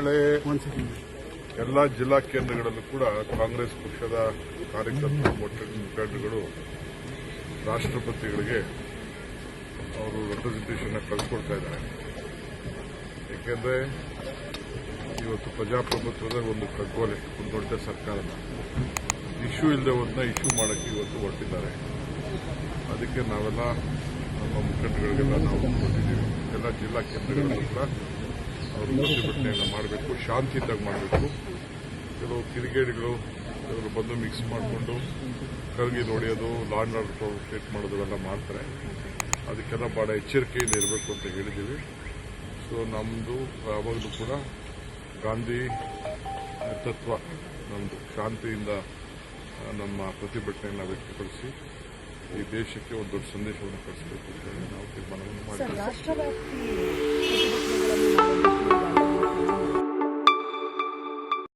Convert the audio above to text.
Sir ಎಲ್ಲ ಜಿಲ್ಲಾ ಕೇಂದ್ರಗಳಲ್ಲೂ ಕೂಡ ಕಾಂಗ್ರೆಸ್ ಪಕ್ಷದ ಕಾರ್ಯಕರ್ತರು ಮೊಟ್ಟ ಮುಖಂಡರುಗಳು ರಾಷ್ಟ್ರಪತಿಗಳಿಗೆ ಅವರು ರೆಪ್ರೆಸೆಂಟೇಷನ್ ಕಳ್ಸಿಕೊಡ್ತಾ ಇದ್ದಾರೆ. ಏಕೆಂದರೆ ಇವತ್ತು ಪ್ರಜಾಪ್ರಭುತ್ವದ ಒಂದು ಕಗ್ಗೋಲೆ ಒಂದು ದೊಡ್ಡ ಸರ್ಕಾರದ ಇಶ್ಯೂ ಇಲ್ಲದೆ ಒಂದನ್ನ ಇಶ್ಯೂ ಮಾಡೋಕ್ಕೆ ಇವತ್ತು ಹೊರಟಿದ್ದಾರೆ. ಅದಕ್ಕೆ ನಾವೆಲ್ಲ ನಮ್ಮ ಮುಖಂಡಗಳಿಗೆಲ್ಲ ನಾವು ಕೊಟ್ಟಿದ್ದೀವಿ ಎಲ್ಲ ಜಿಲ್ಲಾ ಕೇಂದ್ರಗಳಲ್ಲೂ ಕೂಡ ಅವರು ಪ್ರತಿಭಟನೆಯನ್ನು ಮಾಡಬೇಕು ಶಾಂತಿಯುತವಾಗಿ ಮಾಡಬೇಕು. ಕೆಲವು ಕಿರಿಗೇಡಿಗಳು ಕೆಲವರು ಬಂದು ಮಿಕ್ಸ್ ಮಾಡಿಕೊಂಡು ಕರಗಿ ನೋಡಿಯೋದು ಲಾಂಡ್ ಆರ್ಡರ್ ಕ್ರಿಯೇಟ್ ಮಾಡೋದು ಎಲ್ಲ ಮಾಡ್ತಾರೆ. ಅದಕ್ಕೆಲ್ಲ ಭಾಳ ಎಚ್ಚರಿಕೆಯಿಂದ ಇರಬೇಕು ಅಂತ ಹೇಳಿದ್ದೀವಿ. ಸೊ ನಮ್ಮದು ಯಾವಾಗಲೂ ಕೂಡ ಗಾಂಧಿ ತತ್ವ ನಮ್ಮದು ಶಾಂತಿಯಿಂದ ನಮ್ಮ ಪ್ರತಿಭಟನೆಯನ್ನು ವ್ಯಕ್ತಪಡಿಸಿ ಈ ದೇಶಕ್ಕೆ ಒಂದು ದೊಡ್ಡ ಸಂದೇಶವನ್ನು ಕಳಿಸಬೇಕು ಅಂತ ಹೇಳಿ ನಾವು ತೀರ್ಮಾನವನ್ನು ಮಾಡಿದ್ದೀವಿ